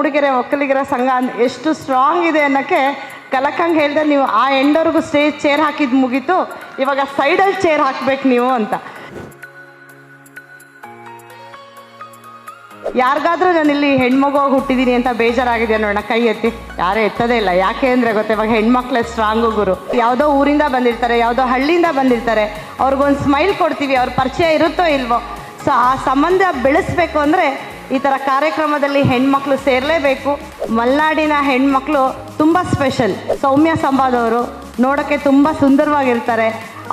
ಮೂಡಿಗೆರೆ ಒಕ್ಕಲಿಗರ ಸಂಘ ಎಷ್ಟು ಸ್ಟ್ರಾಂಗ್ ಇದೆ ಅನ್ನೋಕ್ಕೆ ಕಲಕಂಗ್ ಹೇಳಿದೆ ನೀವು ಆ ಎಂಡವರೆಗೂ ಸ್ಟೇಜ್ ಚೇರ್ ಹಾಕಿದ್ದು ಮುಗೀತು. ಇವಾಗ ಸೈಡಲ್ಲಿ ಚೇರ್ ಹಾಕ್ಬೇಕು ನೀವು ಅಂತ. ಯಾರಿಗಾದ್ರೂ ನಾನು ಇಲ್ಲಿ ಹೆಣ್ಮಗು ಹುಟ್ಟಿದ್ದೀನಿ ಅಂತ ಬೇಜಾರಾಗಿದೆ ನೋಡೋಣ ಕೈ ಎತ್ತಿ. ಯಾರೇ ಎತ್ತದೇ ಇಲ್ಲ. ಯಾಕೆ ಅಂದರೆ ಗೊತ್ತೆ, ಇವಾಗ ಹೆಣ್ಮಕ್ಳೇ ಸ್ಟ್ರಾಂಗು ಗುರು. ಯಾವುದೋ ಊರಿಂದ ಬಂದಿರ್ತಾರೆ, ಯಾವುದೋ ಹಳ್ಳಿಯಿಂದ ಬಂದಿರ್ತಾರೆ. ಅವ್ರಿಗೊಂದು ಸ್ಮೈಲ್ ಕೊಡ್ತೀವಿ, ಅವ್ರ ಪರಿಚಯ ಇರುತ್ತೋ ಇಲ್ವೋ. ಸೊ ಆ ಸಂಬಂಧ ಬೆಳೆಸ್ಬೇಕು ಅಂದರೆ ಈ ಥರ ಕಾರ್ಯಕ್ರಮದಲ್ಲಿ ಹೆಣ್ಮಕ್ಳು ಸೇರಲೇಬೇಕು. ಮಲೆನಾಡಿನ ಹೆಣ್ಮಕ್ಳು ತುಂಬ ಸ್ಪೆಷಲ್ ಸೌಮ್ಯ ಸಂಬಾದವರು ನೋಡೋಕ್ಕೆ ತುಂಬ ಸುಂದರವಾಗಿರ್ತಾರೆ.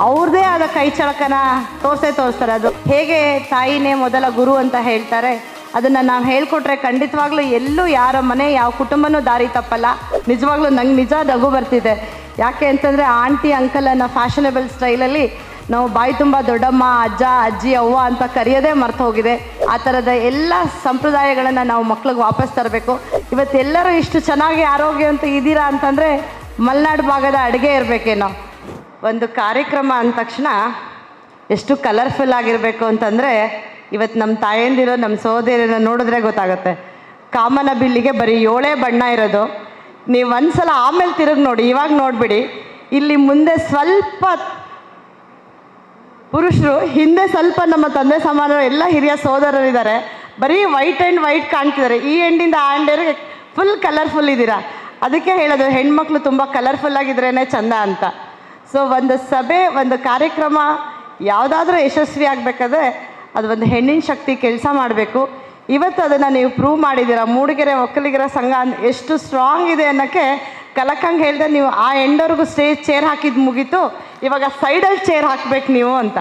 ಅವ್ರದ್ದೇ ಆದ ಕೈ ಚಳಕನ ತೋರಿಸೇ ತೋರಿಸ್ತಾರೆ. ಅದು ಹೇಗೆ ತಾಯಿನೇ ಮೊದಲ ಗುರು ಅಂತ ಹೇಳ್ತಾರೆ. ಅದನ್ನು ನಾವು ಹೇಳ್ಕೊಟ್ರೆ ಖಂಡಿತವಾಗ್ಲೂ ಎಲ್ಲೂ ಯಾರ ಮನೆ, ಯಾವ ಕುಟುಂಬನೂ ದಾರಿ ತಪ್ಪಲ್ಲ. ನಿಜವಾಗ್ಲೂ ನಂಗೆ ನಿಜ ದಗು ಬರ್ತಿದೆ. ಯಾಕೆ ಅಂತಂದರೆ ಆಂಟಿ ಅಂಕಲನ್ನು ಫ್ಯಾಷನೇಬಲ್ ಫ್ಯಾಷನಬಲ್ ಸ್ಟೈಲಲ್ಲಿ ನಾವು ಬಾಯಿ ತುಂಬ ದೊಡ್ಡಮ್ಮ, ಅಜ್ಜ, ಅಜ್ಜಿ, ಅವ್ವ ಅಂತ ಕರೆಯೋದೇ ಮರ್ತು ಹೋಗಿದೆ. ಆ ಥರದ ಎಲ್ಲ ಸಂಪ್ರದಾಯಗಳನ್ನು ನಾವು ಮಕ್ಳಿಗೆ ವಾಪಸ್ ತರಬೇಕು. ಇವತ್ತೆಲ್ಲರೂ ಇಷ್ಟು ಚೆನ್ನಾಗಿ ಆರೋಗ್ಯ ಅಂತ ಇದ್ದೀರಾ ಅಂತಂದರೆ ಮಲೆನಾಡು ಭಾಗದ ಅಡುಗೆ ಇರಬೇಕೇನೋ. ಒಂದು ಕಾರ್ಯಕ್ರಮ ಅಂದ ತಕ್ಷಣ ಎಷ್ಟು ಕಲರ್ಫುಲ್ ಆಗಿರಬೇಕು ಅಂತಂದರೆ ಇವತ್ತು ನಮ್ಮ ತಾಯಂದಿರೋ, ನಮ್ಮ ಸಹೋದರಿನ ನೋಡಿದ್ರೆ ಗೊತ್ತಾಗುತ್ತೆ. ಕಾಮನ ಬಿಲ್ಲಿಗೆ ಬರೀ ಏಳೇ ಬಣ್ಣ ಇರೋದು. ನೀವು ಒಂದ್ಸಲ ಆಮೇಲೆ ತಿರುಗಿ ನೋಡಿ, ಇವಾಗ ನೋಡಿಬಿಡಿ. ಇಲ್ಲಿ ಮುಂದೆ ಸ್ವಲ್ಪ ಪುರುಷರು ಹಿಂದೆ ಸ್ವಲ್ಪ ನಮ್ಮ ತಂದೆ ಸಮಾನರು ಎಲ್ಲ ಹಿರಿಯ ಸೋದರರಿದ್ದಾರೆ. ಬರೀ ವೈಟ್ ಆ್ಯಂಡ್ ವೈಟ್ ಕಾಣ್ತಿದ್ದಾರೆ. ಈ ಎಂಡಿಂದ ಆ ಎಂಡ್ ಫುಲ್ ಕಲರ್ಫುಲ್ ಇದ್ದೀರಾ? ಅದಕ್ಕೆ ಹೇಳೋದು, ಹೆಣ್ಮಕ್ಳು ತುಂಬ ಕಲರ್ಫುಲ್ ಆಗಿದ್ರೇ ಚಂದ ಅಂತ. ಸೊ ಒಂದು ಸಭೆ, ಒಂದು ಕಾರ್ಯಕ್ರಮ ಯಾವುದಾದ್ರೂ ಯಶಸ್ವಿ ಆಗಬೇಕಾದ್ರೆ ಅದು ಒಂದು ಹೆಣ್ಣಿನ ಶಕ್ತಿ ಕೆಲಸ ಮಾಡಬೇಕು. ಇವತ್ತು ಅದನ್ನು ನೀವು ಪ್ರೂವ್ ಮಾಡಿದ್ದೀರಾ? ಮೂಡಿಗೆರೆ ಒಕ್ಕಲಿಗರ ಸಂಘ ಎಷ್ಟು ಸ್ಟ್ರಾಂಗ್ ಇದೆ ಅನ್ನೋಕ್ಕೆ ಕಲಕಂಗೆ ಹೇಳಿದೆ ನೀವು ಆ ಎಂಡವ್ರಿಗೂ ಸ್ಟೇಜ್ ಚೇರ್ ಹಾಕಿದ್ದು ಮುಗೀತು. ಇವಾಗ ಸೈಡಲ್ಲಿ ಚೇರ್ ಹಾಕ್ಬೇಕು ನೀವು ಅಂತ.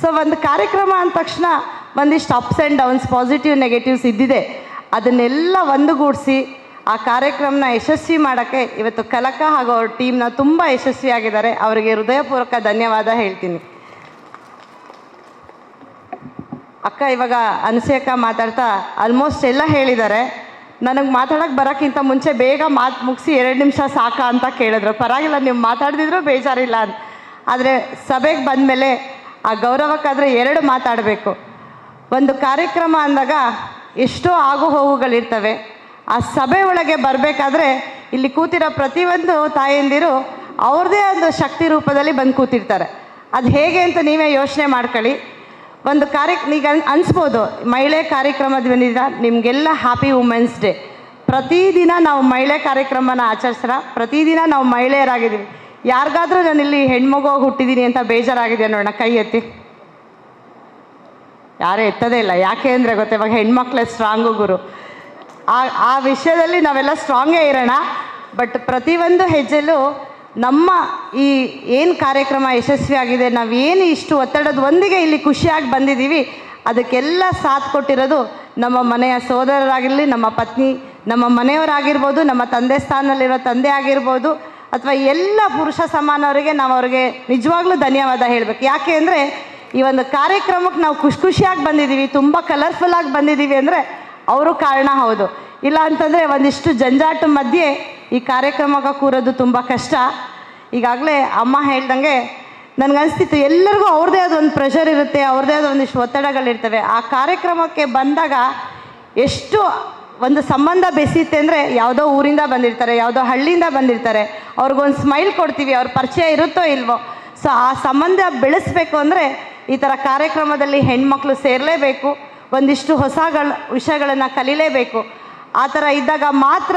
ಸೊ ಒಂದು ಕಾರ್ಯಕ್ರಮ ಅಂದ ತಕ್ಷಣ ಒಂದಿಷ್ಟು ups and downs positive negatives ಇದ್ದಿದೆ. ಅದನ್ನೆಲ್ಲ ಒಂದುಗೂಡಿಸಿ ಆ ಕಾರ್ಯಕ್ರಮನ ಯಶಸ್ವಿ ಮಾಡೋಕ್ಕೆ ಇವತ್ತು ಕಲಕ ಹಾಗೂ ಅವ್ರ ಟೀಮ್ನ ತುಂಬ ಯಶಸ್ವಿಯಾಗಿದ್ದಾರೆ. ಅವರಿಗೆ ಹೃದಯಪೂರ್ವಕ ಧನ್ಯವಾದ ಹೇಳ್ತೀನಿ. ಅಕ್ಕ, ಇವಾಗ ಅನಸೂಯಕ್ಕ ಮಾತಾಡ್ತಾ ಆಲ್ಮೋಸ್ಟ್ ಎಲ್ಲ ಹೇಳಿದ್ದಾರೆ. ನನಗೆ ಮಾತಾಡೋಕ್ಕೆ ಬರೋಕ್ಕಿಂತ ಮುಂಚೆ ಬೇಗ ಮಾತು ಮುಗಿಸಿ ಎರಡು ನಿಮಿಷ ಸಾಕಾ ಅಂತ ಕೇಳಿದ್ರು. ಪರವಾಗಿಲ್ಲ, ನೀವು ಮಾತಾಡ್ದಿದ್ರು ಬೇಜಾರಿಲ್ಲ ಅಂತ. ಆದರೆ ಸಭೆಗೆ ಬಂದಮೇಲೆ ಆ ಗೌರವಕ್ಕಾದರೆ ಎರಡು ಮಾತಾಡಬೇಕು. ಒಂದು ಕಾರ್ಯಕ್ರಮ ಅಂದಾಗ ಎಷ್ಟೋ ಆಗು ಹೋಗುಗಳಿರ್ತವೆ. ಆ ಸಭೆ ಒಳಗೆ ಬರಬೇಕಾದ್ರೆ ಇಲ್ಲಿ ಕೂತಿರೋ ಪ್ರತಿಯೊಂದು ತಾಯಂದಿರು ಅವ್ರದ್ದೇ ಒಂದು ಶಕ್ತಿ ರೂಪದಲ್ಲಿ ಬಂದು ಕೂತಿರ್ತಾರೆ. ಅದು ಹೇಗೆ ಅಂತ ನೀವೇ ಯೋಚನೆ ಮಾಡ್ಕೊಳ್ಳಿ. ಒಂದು ಕಾರ್ಯ ಈಗ ಅನಿಸ್ಬೋದು, ಮಹಿಳೆ ಕಾರ್ಯಕ್ರಮದ ಬಂದಿದ್ದ ನಿಮಗೆಲ್ಲ ಹ್ಯಾಪಿ ವುಮೆನ್ಸ್ ಡೇ ಪ್ರತಿದಿನ ನಾವು ಮಹಿಳೆ ಕಾರ್ಯಕ್ರಮನ ಆಚರಿಸ್ರ, ಪ್ರತಿದಿನ ನಾವು ಮಹಿಳೆಯರಾಗಿದ್ದೀವಿ. ಯಾರಿಗಾದ್ರೂ ನಾನು ಇಲ್ಲಿ ಹೆಣ್ಮಗು ಹುಟ್ಟಿದ್ದೀನಿ ಅಂತ ಬೇಜಾರಾಗಿದೆ ನೋಡೋಣ ಕೈ ಎತ್ತಿ. ಯಾರೂ ಎತ್ತದೇ ಇಲ್ಲ. ಯಾಕೆ ಅಂದರೆ ಗೊತ್ತೆ, ಇವಾಗ ಹೆಣ್ಮಕ್ಳೇ ಸ್ಟ್ರಾಂಗು ಗುರು. ಆ ಆ ವಿಷಯದಲ್ಲಿ ನಾವೆಲ್ಲ ಸ್ಟ್ರಾಂಗೇ ಇರೋಣ ಬಟ್ ಪ್ರತಿಯೊಂದು ಹೆಜ್ಜೆಲ್ಲೂ ನಮ್ಮ ಈ ಏನು ಕಾರ್ಯಕ್ರಮ ಯಶಸ್ವಿಯಾಗಿದೆ ನಾವು ಏನು ಇಷ್ಟು ಒತ್ತಡದ ಒಂದಿಗೆ ಇಲ್ಲಿ ಖುಷಿಯಾಗಿ ಬಂದಿದ್ದೀವಿ ಅದಕ್ಕೆಲ್ಲ ಸಾಥ್ ಕೊಟ್ಟಿರೋದು ನಮ್ಮ ಮನೆಯ ಸೋದರರಾಗಿರಲಿ, ನಮ್ಮ ಪತ್ನಿ, ನಮ್ಮ ಮನೆಯವರಾಗಿರ್ಬೋದು, ನಮ್ಮ ತಂದೆ ಸ್ಥಾನದಲ್ಲಿರೋ ತಂದೆ ಆಗಿರ್ಬೋದು ಅಥವಾ ಎಲ್ಲ ಪುರುಷ ಸಮಾನವರಿಗೆ ನಾವು ಅವ್ರಿಗೆ ನಿಜವಾಗ್ಲೂ ಧನ್ಯವಾದ ಹೇಳಬೇಕು. ಯಾಕೆ ಅಂದರೆ ಈ ಒಂದು ಕಾರ್ಯಕ್ರಮಕ್ಕೆ ನಾವು ಖುಷಿ ಖುಷಿಯಾಗಿ ಬಂದಿದ್ದೀವಿ, ತುಂಬ ಕಲರ್ಫುಲ್ಲಾಗಿ ಬಂದಿದ್ದೀವಿ ಅಂದರೆ ಅವರು ಕಾರಣ ಹೌದು. ಇಲ್ಲ ಅಂತಂದರೆ ಒಂದಿಷ್ಟು ಜಂಜಾಟ ಮಧ್ಯೆ ಈ ಕಾರ್ಯಕ್ರಮಕ್ಕೆ ಕೂರೋದು ತುಂಬ ಕಷ್ಟ. ಈಗಾಗಲೇ ಅಮ್ಮ ಹೇಳ್ದಂಗೆ ನನಗನ್ಸ್ತಿತ್ತು ಎಲ್ಲರಿಗೂ ಅವ್ರದ್ದೇ ಆದ ಒಂದು ಪ್ರೆಷರ್ ಇರುತ್ತೆ, ಅವ್ರದ್ದೇ ಆದ ಒಂದಿಷ್ಟು ಒತ್ತಡಗಳಿರ್ತವೆ. ಆ ಕಾರ್ಯಕ್ರಮಕ್ಕೆ ಬಂದಾಗ ಎಷ್ಟು ಒಂದು ಸಂಬಂಧ ಬೆಸೀತೆ ಅಂದರೆ ಯಾವುದೋ ಊರಿಂದ ಬಂದಿರ್ತಾರೆ, ಯಾವುದೋ ಹಳ್ಳಿಯಿಂದ ಬಂದಿರ್ತಾರೆ. ಅವ್ರಿಗೊಂದು ಸ್ಮೈಲ್ ಕೊಡ್ತೀವಿ, ಅವ್ರ ಪರಿಚಯ ಇರುತ್ತೋ ಇಲ್ವೋ. ಸೊ ಆ ಸಂಬಂಧ ಬೆಳೆಸಬೇಕು ಅಂದರೆ ಈ ಥರ ಕಾರ್ಯಕ್ರಮದಲ್ಲಿ ಹೆಣ್ಮಕ್ಳು ಸೇರಲೇಬೇಕು, ಒಂದಿಷ್ಟು ಹೊಸಗಳ ವಿಷಯಗಳನ್ನು ಕಲೀಲೇಬೇಕು. ಆ ಥರ ಇದ್ದಾಗ ಮಾತ್ರ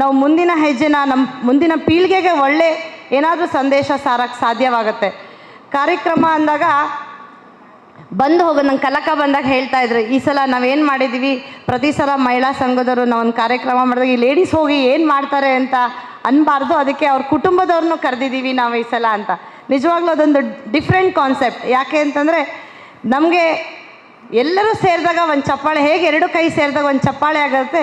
ನಾವು ಮುಂದಿನ ಹೆಜ್ಜೆನ ನಮ್ಮ ಮುಂದಿನ ಪೀಳಿಗೆಗೆ ಒಳ್ಳೆ ಏನಾದರೂ ಸಂದೇಶ ಸಾರಕ್ಕೆ ಸಾಧ್ಯವಾಗುತ್ತೆ. ಕಾರ್ಯಕ್ರಮ ಅಂದಾಗ ಬಂದು ಹೋಗೋ, ನಂಗೆ ಕಲಕ ಬಂದಾಗ ಹೇಳ್ತಾ ಇದ್ರು, ಈ ಸಲ ನಾವೇನು ಮಾಡಿದ್ದೀವಿ ಪ್ರತಿ ಸಲ ಮಹಿಳಾ ಸಂಘದವರು ಒಂದು ಕಾರ್ಯಕ್ರಮ ಮಾಡಿದಾಗ, ಈ ಲೇಡೀಸ್ ಹೋಗಿ ಏನು ಮಾಡ್ತಾರೆ ಅಂತ ಅನ್ಬಾರ್ದು, ಅದಕ್ಕೆ ಅವ್ರ ಕುಟುಂಬದವ್ರನ್ನೂ ಕರೆದಿದ್ದೀವಿ ನಾವು ಈ ಸಲ ಅಂತ. ನಿಜವಾಗ್ಲೂ ಅದೊಂದು ಡಿಫ್ರೆಂಟ್ ಕಾನ್ಸೆಪ್ಟ್ ಯಾಕೆ ಅಂತಂದರೆ, ನಮಗೆ ಎಲ್ಲರೂ ಸೇರಿದಾಗ ಒಂದು ಚಪ್ಪಾಳೆ, ಹೇಗೆ ಎರಡು ಕೈ ಸೇರಿದಾಗ ಒಂದು ಚಪ್ಪಾಳೆ ಆಗುತ್ತೆ,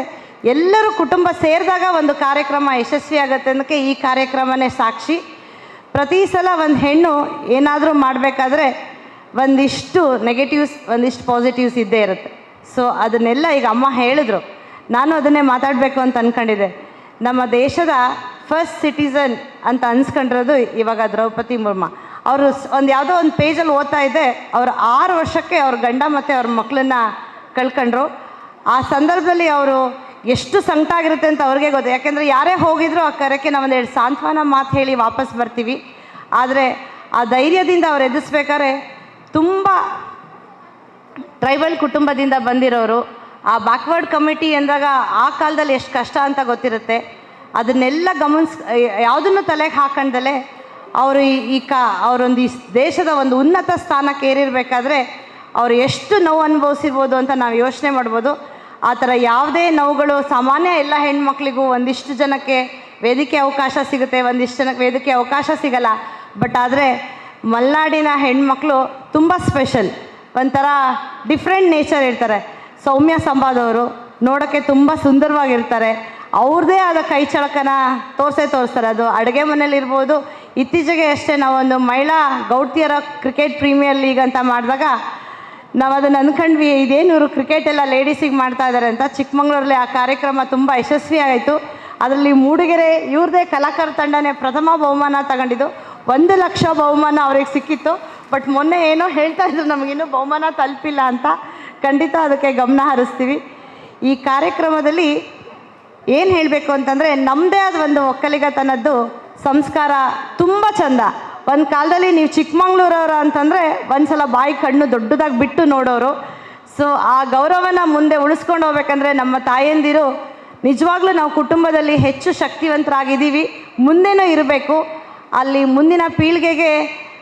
ಎಲ್ಲರೂ ಕುಟುಂಬ ಸೇರಿದಾಗ ಒಂದು ಕಾರ್ಯಕ್ರಮ ಯಶಸ್ವಿ ಆಗುತ್ತೆ ಅನ್ನೋಕ್ಕೆ ಈ ಕಾರ್ಯಕ್ರಮನೇ ಸಾಕ್ಷಿ. ಪ್ರತಿ ಸಲ ಒಂದು ಹೆಣ್ಣು ಏನಾದರೂ ಮಾಡಬೇಕಾದ್ರೆ ಒಂದಿಷ್ಟು ನೆಗೆಟಿವ್ಸ್ ಒಂದಿಷ್ಟು ಪಾಸಿಟಿವ್ಸ್ ಇದ್ದೇ ಇರುತ್ತೆ. ಸೊ ಅದನ್ನೆಲ್ಲ ಈಗ ಅಮ್ಮ ಹೇಳಿದ್ರು. ನಾನು ಅದನ್ನೇ ಮಾತಾಡಬೇಕು ಅಂತ ಅಂದ್ಕೊಂಡಿದ್ದೆ ನಮ್ಮ ದೇಶದ ಫಸ್ಟ್ ಸಿಟಿಸನ್ ಅಂತ ಅನ್ಸ್ಕೊಂಡಿರೋದು ಇವಾಗ ದ್ರೌಪದಿ ಮುರ್ಮು. ಅವರು ಒಂದು ಯಾವುದೋ ಒಂದು ಪೇಜಲ್ಲಿ ಓದ್ತಾ ಇದ್ದೆ. ಅವರು ಆರು ವರ್ಷಕ್ಕೆ ಅವ್ರ ಗಂಡ ಮತ್ತು ಅವ್ರ ಮಕ್ಕಳನ್ನ ಕಳ್ಕೊಂಡ್ರು. ಆ ಸಂದರ್ಭದಲ್ಲಿ ಅವರು ಎಷ್ಟು ಸಂಕಟ ಆಗಿರುತ್ತೆ ಅಂತ ಅವ್ರಿಗೆ ಗೊತ್ತು. ಯಾಕೆಂದರೆ ಯಾರೇ ಹೋಗಿದ್ರು ಆ ಕರೆಕ್ಕೆ ನಾವು ಒಂದೆರಡು ಸಾಂತ್ವನ ಮಾತು ಹೇಳಿ ವಾಪಸ್ ಬರ್ತೀವಿ. ಆದರೆ ಆ ಧೈರ್ಯದಿಂದ ಅವ್ರು ಎದುರಿಸ್ಬೇಕಾದ್ರೆ ತುಂಬ ಟ್ರೈಬಲ್ ಕುಟುಂಬದಿಂದ ಬಂದಿರೋರು. ಆ ಬ್ಯಾಕ್ವರ್ಡ್ ಕಮಿಟಿ ಅಂದಾಗ ಆ ಕಾಲದಲ್ಲಿ ಎಷ್ಟು ಕಷ್ಟ ಅಂತ ಗೊತ್ತಿರುತ್ತೆ. ಅದನ್ನೆಲ್ಲ ಗಮನಿಸ್, ಯಾವುದನ್ನು ತಲೆಗೆ ಹಾಕೊಂಡಲೆ ಅವರು ಈ ಈ ಕಾ, ಅವರೊಂದು ಈ ದೇಶದ ಒಂದು ಉನ್ನತ ಸ್ಥಾನಕ್ಕೆ ಏರಿರಬೇಕಾದ್ರೆ ಅವರು ಎಷ್ಟು ನೋವು ಅನುಭವಿಸಿರ್ಬೋದು ಅಂತ ನಾವು ಯೋಚನೆ ಮಾಡ್ಬೋದು. ಆ ಥರ ಯಾವುದೇ ನೋವುಗಳು ಸಾಮಾನ್ಯ ಎಲ್ಲ ಹೆಣ್ಮಕ್ಳಿಗೂ ಒಂದಿಷ್ಟು ಜನಕ್ಕೆ ವೇದಿಕೆ ಅವಕಾಶ ಸಿಗುತ್ತೆ, ಒಂದಿಷ್ಟು ಜನಕ್ಕೆ ವೇದಿಕೆ ಅವಕಾಶ ಸಿಗಲ್ಲ. ಬಟ್ ಆದರೆ ಮಲೆನಾಡಿನ ಹೆಣ್ಮಕ್ಳು ತುಂಬ ಸ್ಪೆಷಲ್ ಒಂಥರ ಡಿಫ್ರೆಂಟ್ ನೇಚರ್ ಇರ್ತಾರೆ ಸೌಮ್ಯ ಸಂಬಾದವರು ನೋಡೋಕ್ಕೆ ತುಂಬ ಸುಂದರವಾಗಿರ್ತಾರೆ. ಅವ್ರದ್ದೇ ಆದ ಕೈ ಚಳಕನ ತೋರಿಸೇ ತೋರಿಸ್ತಾರೆ. ಅದು ಅಡುಗೆ ಮನೇಲಿರ್ಬೋದು ಇತ್ತೀಚೆಗೆ ಅಷ್ಟೇ ನಾವೊಂದು ಮಹಿಳಾ ಗೌಡ್ತಿಯರ ಕ್ರಿಕೆಟ್ ಪ್ರೀಮಿಯರ್ ಲೀಗ್ ಅಂತ ಮಾಡಿದಾಗ ನಾವು ಅದನ್ನು ಅಂದ್ಕೊಂಡ್ವಿ ಕ್ರಿಕೆಟ್ ಎಲ್ಲ ಲೇಡೀಸಿಗೆ ಮಾಡ್ತಾ ಇದ್ದಾರೆ ಅಂತ. ಚಿಕ್ಕಮಂಗ್ಳೂರಲ್ಲಿ ಆ ಕಾರ್ಯಕ್ರಮ ತುಂಬ ಯಶಸ್ವಿ ಆಯಿತು ಅದರಲ್ಲಿ ಮೂಡಿಗೆರೆ ಇವ್ರದೇ ಕಲಾಕಾರ ತಂಡನೇ ಪ್ರಥಮ ಬಹುಮಾನ ತಗೊಂಡಿದ್ದು. ಒಂದು ಲಕ್ಷ ಬಹುಮಾನ ಅವ್ರಿಗೆ ಸಿಕ್ಕಿತ್ತು. ಬಟ್ ಮೊನ್ನೆ ಏನೋ ಹೇಳ್ತಾ ಇದ್ರು, ನಮಗಿನ್ನೂ ಬಹುಮಾನ ತಲುಪಿಲ್ಲ ಅಂತ. ಖಂಡಿತ ಅದಕ್ಕೆ ಗಮನ ಹರಿಸ್ತೀವಿ. ಈ ಕಾರ್ಯಕ್ರಮದಲ್ಲಿ ಏನು ಹೇಳಬೇಕು ಅಂತಂದರೆ ನಮ್ಮದೇ ಆದ ಒಂದು ಒಕ್ಕಲಿಗತನದ್ದು ಸಂಸ್ಕಾರ ತುಂಬ ಚಂದ. ಒಂದು ಕಾಲದಲ್ಲಿ ನೀವು ಚಿಕ್ಕಮಂಗ್ಳೂರವ್ರ ಅಂತಂದರೆ, ಒಂದ್ಸಲ ಬಾಯಿ ಕಣ್ಣು ದೊಡ್ಡದಾಗಿ ಬಿಟ್ಟು ನೋಡೋರು. ಸೊ ಆ ಗೌರವನ ಮುಂದೆ ಉಳಿಸ್ಕೊಂಡು ಹೋಗ್ಬೇಕಂದ್ರೆ ನಮ್ಮ ತಾಯಂದಿರು, ನಿಜವಾಗ್ಲೂ ನಾವು ಕುಟುಂಬದಲ್ಲಿ ಹೆಚ್ಚು ಶಕ್ತಿವಂತರಾಗಿದ್ದೀವಿ. ಮುಂದೆನೂ ಇರಬೇಕು. ಅಲ್ಲಿ ಮುಂದಿನ ಪೀಳಿಗೆಗೆ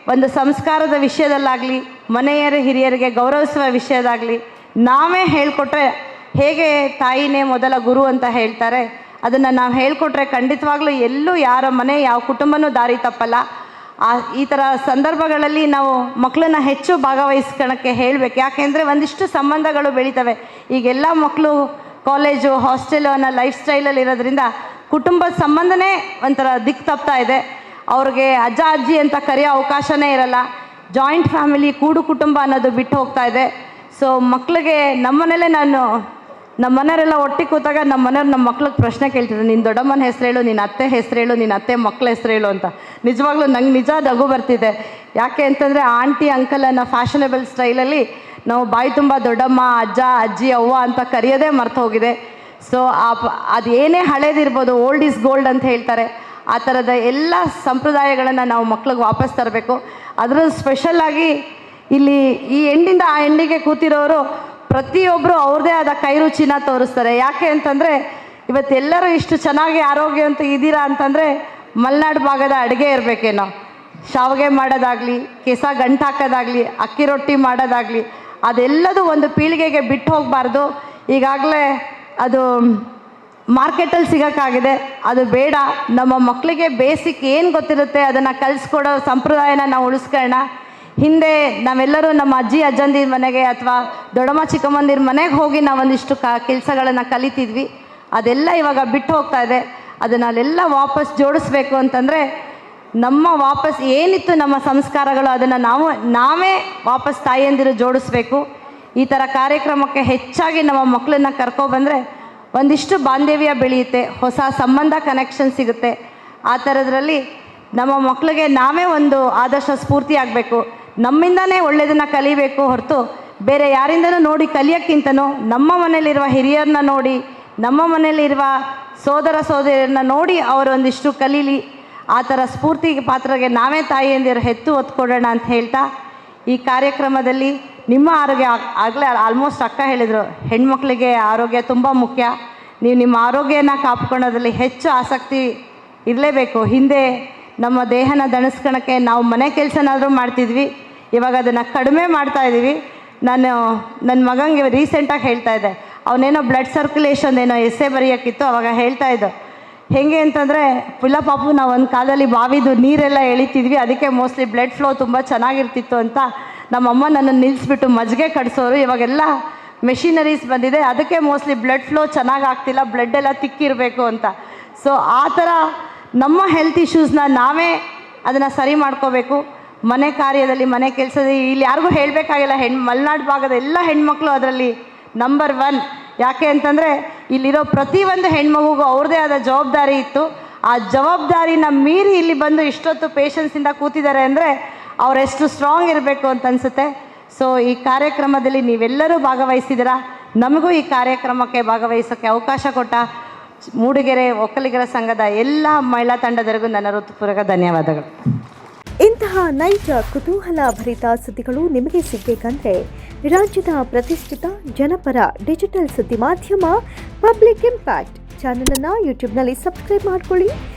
ಒಂದು ಸಂಸ್ಕಾರದ ವಿಷಯದಲ್ಲಾಗಲಿ, ಮನೆಯರ ಹಿರಿಯರಿಗೆ ಗೌರವಿಸುವ ವಿಷಯದಾಗಲಿ, ನಾವೇ ಹೇಳಿಕೊಟ್ರೆ ಹೇಗೆ ತಾಯಿನೇ ಮೊದಲ ಗುರು ಅಂತ ಹೇಳ್ತಾರೆ, ಅದನ್ನು ನಾವು ಹೇಳಿಕೊಟ್ರೆ ಖಂಡಿತವಾಗ್ಲೂ ಎಲ್ಲೂ ಯಾರ ಮನೆ, ಯಾವ ಕುಟುಂಬನೂ ದಾರಿ ತಪ್ಪಲ್ಲ. ಆ, ಈ ಥರ ಸಂದರ್ಭಗಳಲ್ಲಿ ನಾವು ಮಕ್ಕಳನ್ನ ಹೆಚ್ಚು ಭಾಗವಹಿಸ್ಕೊಳಕ್ಕೆ ಹೇಳಬೇಕು. ಯಾಕೆಂದರೆ ಒಂದಿಷ್ಟು ಸಂಬಂಧಗಳು ಬೆಳೀತವೆ. ಈಗೆಲ್ಲ ಮಕ್ಕಳು ಕಾಲೇಜು, ಹಾಸ್ಟೆಲು ಅನ್ನೋ ಲೈಫ್ ಸ್ಟೈಲಲ್ಲಿ ಇರೋದ್ರಿಂದ ಕುಟುಂಬದ ಸಂಬಂಧನೇ ಒಂಥರ ದಿಕ್ಕು ತಪ್ತಾ ಇದೆ. ಅವ್ರಿಗೆ ಅಜ್ಜ ಅಜ್ಜಿ ಅಂತ ಕರೆಯೋ ಅವಕಾಶನೇ ಇರಲ್ಲ. ಜಾಯಿಂಟ್ ಫ್ಯಾಮಿಲಿ ಕೂಡು ಕುಟುಂಬ ಅನ್ನೋದು ಬಿಟ್ಟು ಹೋಗ್ತಾ ಇದೆ. ಸೊ ಮಕ್ಕಳಿಗೆ ನಮ್ಮನೇಲೆ ನಾನು ನಮ್ಮ ಮನೆಯವರೆಲ್ಲ ಒಟ್ಟಿಗೆ ಕೂತಾಗ ನಮ್ಮ ಮನೆಯವ್ರು ನಮ್ಮ ಮಕ್ಳಿಗೆ ಪ್ರಶ್ನೆ ಕೇಳ್ತಿದ್ರು. ನಿನ್ನ ದೊಡ್ಡಮ್ಮನ ಹೆಸರು ಹೇಳು, ನಿನ್ನ ಅತ್ತೆ ಹೆಸರು ಹೇಳು, ನಿನ್ನ ಅತ್ತೆ ಮಕ್ಳ ಹೆಸರು ಹೇಳು ಅಂತ. ನಿಜವಾಗ್ಲೂ ನಂಗೆ ನಿಜ ದಗು ಬರ್ತಿದೆ. ಯಾಕೆ ಅಂತಂದರೆ ಆಂಟಿ, ಅಂಕಲ್ ಅನ್ನೋ ಫ್ಯಾಷನಬಲ್ ಸ್ಟೈಲಲ್ಲಿ ನಾವು ಬಾಯಿ ತುಂಬ ದೊಡ್ಡಮ್ಮ, ಅಜ್ಜ, ಅಜ್ಜಿ, ಅವ್ವ ಅಂತ ಕರೆಯೋದೇ ಮರ್ತು ಹೋಗಿದೆ. ಸೊ ಆ ಅದು ಏನೇ ಹಳೇದಿರ್ಬೋದು ಓಲ್ಡ್ ಈಸ್ ಗೋಲ್ಡ್ ಅಂತ ಹೇಳ್ತಾರೆ. ಆ ಥರದ ಎಲ್ಲ ಸಂಪ್ರದಾಯಗಳನ್ನು ನಾವು ಮಕ್ಳಿಗೆ ವಾಪಸ್ ತರಬೇಕು. ಅದರಲ್ಲೂ ಸ್ಪೆಷಲ್ಲಾಗಿ ಇಲ್ಲಿ ಈ ಹೆಣ್ಣಿಂದ ಆ ಹೆಣ್ಣಿಗೆ ಕೂತಿರೋರು ಪ್ರತಿಯೊಬ್ಬರು ಅವ್ರದ್ದೇ ಆದ ಕೈ ರುಚಿನ ತೋರಿಸ್ತಾರೆ. ಯಾಕೆ ಅಂತಂದರೆ ಇವತ್ತೆಲ್ಲರೂ ಇಷ್ಟು ಚೆನ್ನಾಗಿ ಆರೋಗ್ಯವಂತ ಇದ್ದೀರಾ ಅಂತಂದರೆ ಮಲೆನಾಡು ಭಾಗದ ಅಡುಗೆ ಇರಬೇಕೇನೋ. ಶಾವಿಗೆ ಮಾಡೋದಾಗಲಿ, ಕೆಸ ಗಂಟು ಹಾಕೋದಾಗಲಿ, ಅಕ್ಕಿ ರೊಟ್ಟಿ ಮಾಡೋದಾಗಲಿ, ಅದೆಲ್ಲದೂ ಒಂದು ಪೀಳಿಗೆಗೆ ಬಿಟ್ಟು ಹೋಗಬಾರ್ದು. ಈಗಾಗಲೇ ಅದು ಮಾರ್ಕೆಟಲ್ಲಿ ಸಿಗೋಕ್ಕಾಗಿದೆ. ಅದು ಬೇಡ. ನಮ್ಮ ಮಕ್ಕಳಿಗೆ ಬೇಸಿಕ್ ಏನು ಗೊತ್ತಿರುತ್ತೆ ಅದನ್ನು ಕಲಿಸ್ಕೊಡೋ ಸಂಪ್ರದಾಯನ ನಾವು ಉಳಿಸ್ಕೊಳ್ಳೋಣ. ಹಿಂದೆ ನಾವೆಲ್ಲರೂ ನಮ್ಮ ಅಜ್ಜಿ, ಅಜ್ಜಂದಿರ ಮನೆಗೆ ಅಥವಾ ದೊಡ್ಡಮ್ಮ, ಚಿಕ್ಕಮ್ಮಂದಿರ ಮನೆಗೆ ಹೋಗಿ ನಾವೊಂದಿಷ್ಟು ಕ ಕೆಲಸಗಳನ್ನು ಕಲಿತಿದ್ವಿ. ಅದೆಲ್ಲ ಇವಾಗ ಬಿಟ್ಟು ಹೋಗ್ತಾ ಇದೆ. ಅದನ್ನೆಲ್ಲ ವಾಪಸ್ ಜೋಡಿಸ್ಬೇಕು ಅಂತಂದರೆ ನಮ್ಮ ವಾಪಸ್ ಏನಿತ್ತು ನಮ್ಮ ಸಂಸ್ಕಾರಗಳು ಅದನ್ನು ನಾವು, ನಾವೇ ವಾಪಸ್ ತಾಯಿಯಂದಿರು ಜೋಡಿಸ್ಬೇಕು. ಈ ಥರ ಕಾರ್ಯಕ್ರಮಕ್ಕೆ ಹೆಚ್ಚಾಗಿ ನಮ್ಮ ಮಕ್ಕಳನ್ನ ಕರ್ಕೊಬಂದರೆ ಒಂದಿಷ್ಟು ಬಾಂಧವ್ಯ ಬೆಳೆಯುತ್ತೆ, ಹೊಸ ಸಂಬಂಧ ಕನೆಕ್ಷನ್ ಸಿಗುತ್ತೆ. ಆ ಥರದ್ರಲ್ಲಿ ನಮ್ಮ ಮಕ್ಕಳಿಗೆ ನಾವೇ ಒಂದು ಆದರ್ಶ ಸ್ಫೂರ್ತಿ ಆಗಬೇಕು. ನಮ್ಮಿಂದನೇ ಒಳ್ಳೆಯದನ್ನು ಕಲಿಬೇಕು ಹೊರತು ಬೇರೆ ಯಾರಿಂದನೂ ನೋಡಿ ಕಲಿಯೋಕ್ಕಿಂತನೂ ನಮ್ಮ ಮನೇಲಿರುವ ಹಿರಿಯರನ್ನ ನೋಡಿ, ನಮ್ಮ ಮನೇಲಿರುವ ಸೋದರ ಸೋದರಿಯರನ್ನ ನೋಡಿ ಅವರೊಂದಿಷ್ಟು ಕಲೀಲಿ. ಆ ಥರ ಸ್ಫೂರ್ತಿ ಪಾತ್ರಗೆ ನಾವೇ ತಾಯಿಯಂದಿರು ಹೆತ್ತು ಒತ್ಕೊಡೋಣ ಅಂತ ಹೇಳ್ತಾ ಈ ಕಾರ್ಯಕ್ರಮದಲ್ಲಿ ನಿಮ್ಮ ಆರೋಗ್ಯ ಆಗಲೇ ಆಲ್ಮೋಸ್ಟ್ ಅಕ್ಕ ಹೇಳಿದರು, ಹೆಣ್ಮಕ್ಳಿಗೆ ಆರೋಗ್ಯ ತುಂಬ ಮುಖ್ಯ. ನೀವು ನಿಮ್ಮ ಆರೋಗ್ಯನ ಕಾಪಾಡ್ಕೊಳ್ಳೋದ್ರಲ್ಲಿ ಹೆಚ್ಚು ಆಸಕ್ತಿ ಇರಲೇಬೇಕು. ಹಿಂದೆ ನಮ್ಮ ದೇಹನ ದಣಿಸ್ಕೊಳಕ್ಕೆ ನಾವು ಮನೆ ಕೆಲಸನಾದರೂ ಮಾಡ್ತಿದ್ವಿ. ಇವಾಗ ಅದನ್ನು ಕಡಿಮೆ ಮಾಡ್ತಾ ಇದ್ದೀವಿ ನಾನು ನನ್ನ ಮಗಂಗೆ ರೀಸೆಂಟಾಗಿ ಹೇಳ್ತಾ ಇದ್ದೆ. ಅವನೇನೋ ಬ್ಲಡ್ ಸರ್ಕ್ಯುಲೇಷನ್ ಏನೋ ಎಸ್ಸೆ ಬರೆಯೋಕ್ಕಿತ್ತು, ಅವಾಗ ಹೇಳ್ತಾ ಇದ್ದು. ಹೇಗೆ ಅಂತಂದರೆ, ಪುಲ್ಲ ಪಾಪು, ನಾವು ಒಂದು ಕಾಲದಲ್ಲಿ ಬಾವಿದು ನೀರೆಲ್ಲ ಎಳಿತಿದ್ವಿ. ಅದಕ್ಕೆ ಮೋಸ್ಟ್ಲಿ ಬ್ಲಡ್ ಫ್ಲೋ ತುಂಬ ಚೆನ್ನಾಗಿರ್ತಿತ್ತು ಅಂತ ನಮ್ಮಮ್ಮ ನನ್ನನ್ನು ನಿಲ್ಲಿಸ್ಬಿಟ್ಟು ಮಜ್ಜಿಗೆ ಕಡಿಸೋರು ಇವಾಗೆಲ್ಲ ಮೆಷಿನರೀಸ್ ಬಂದಿದೆ. ಅದಕ್ಕೆ ಮೋಸ್ಟ್ಲಿ ಬ್ಲಡ್ ಫ್ಲೋ ಚೆನ್ನಾಗಿ ಆಗ್ತಿಲ್ಲ ಬ್ಲಡ್ ಎಲ್ಲ ತಿಕ್ಕಿರಬೇಕು ಅಂತ. ಸೊ ಆ ಥರ ನಮ್ಮ ಹೆಲ್ತ್ ಇಶ್ಯೂಸ್ನ ನಾವೇ ಅದನ್ನು ಸರಿ ಮಾಡ್ಕೋಬೇಕು. ಮನೆ ಕಾರ್ಯದಲ್ಲಿ, ಮನೆ ಕೆಲಸದಲ್ಲಿ ಇಲ್ಲಿ ಯಾರಿಗೂ ಹೇಳಬೇಕಾಗಿಲ್ಲ ಹೆಣ್ಣು ಮಲೆನಾಡು ಭಾಗದ ಎಲ್ಲ ಹೆಣ್ಮಕ್ಳು ಅದರಲ್ಲಿ ನಂಬರ್ ಒನ್ ಯಾಕೆ ಅಂತಂದರೆ, ಇಲ್ಲಿರೋ ಪ್ರತಿಯೊಂದು ಹೆಣ್ಮಗುಗೂ ಅವ್ರದ್ದೇ ಆದ ಜವಾಬ್ದಾರಿ ಇತ್ತು. ಆ ಜವಾಬ್ದಾರಿನ ಮೀರಿ ಇಲ್ಲಿ ಬಂದು ಇಷ್ಟೊತ್ತು ಪೇಷನ್ಸಿಂದ ಕೂತಿದ್ದಾರೆ ಅಂದರೆ ಅವರೆಷ್ಟು ಸ್ಟ್ರಾಂಗ್ ಇರಬೇಕು ಅಂತ ಅನಿಸುತ್ತೆ. ಸೊ ಈ ಕಾರ್ಯಕ್ರಮದಲ್ಲಿ ನೀವೆಲ್ಲರೂ ಭಾಗವಹಿಸಿದ್ದೀರಾ? ನಮಗೂ ಈ ಕಾರ್ಯಕ್ರಮಕ್ಕೆ ಭಾಗವಹಿಸೋಕ್ಕೆ ಅವಕಾಶ ಕೊಟ್ಟ ಮೂಡಿಗೆರೆ ಒಕ್ಕಲಿಗರ ಸಂಘದ ಎಲ್ಲ ಮಹಿಳಾ ತಂಡದವರಿಗೂ ನನ್ನ ಹೃತ್ಪೂರ್ವಕ ಧನ್ಯವಾದಗಳು. ಇಂತಹ ನೈಜ, ಕುತೂಹಲ ಭರಿತ ಸುದ್ದಿಗಳು ನಿಮಗೆ ಸಿಗಬೇಕಂದ್ರೆ ರಾಜ್ಯದ ಪ್ರತಿಷ್ಠಿತ ಜನಪರ ಡಿಜಿಟಲ್ ಸುದ್ದಿ ಮಾಧ್ಯಮ ಪಬ್ಲಿಕ್ ಇಂಪ್ಯಾಕ್ಟ್ ಚಾನಲನ್ನು ಯೂಟ್ಯೂಬ್ನಲ್ಲಿ ಸಬ್ಸ್ಕ್ರೈಬ್ ಮಾಡ್ಕೊಳ್ಳಿ.